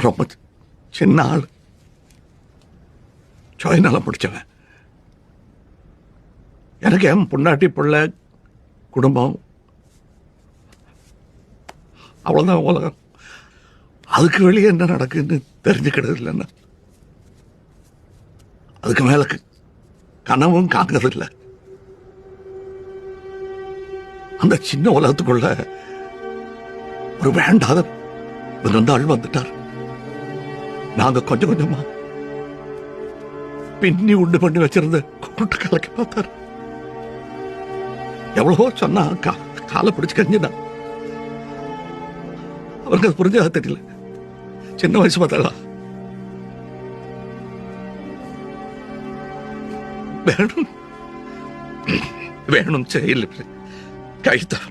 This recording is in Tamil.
நான் ரொம்ப சின்ன ஆள். சுயநலம் பிடிச்சவன் எனக்கு என் பொண்டாட்டி பிள்ளை குடும்பம். அவ்வளோதான் உலகம். அதுக்கு வெளியே என்ன நடக்குன்னு தெரிஞ்சுக்கிறது இல்லைன்னா அதுக்கு மேல கனவும் கனவும் இல்லை. அந்த சின்ன உலகத்துக்குள்ள ஒரு வேண்டாத விருந்தாள் வந்துட்டார். நாங்க கொஞ்சம் கொஞ்சமா. பின்னி உண்டு பண்ணி வச்சிருந்த கூட்டு கலக்கி பார்த்தாரு. எவ்வளவோ சொன்னா காலை பிடிச்சு கஞ்சிதான் அவருக்கு அது புரிஞ்சதா தெரியல. சின்ன வயசு பார்த்தாளா வேணும். வேணும் செய்யல கை தான்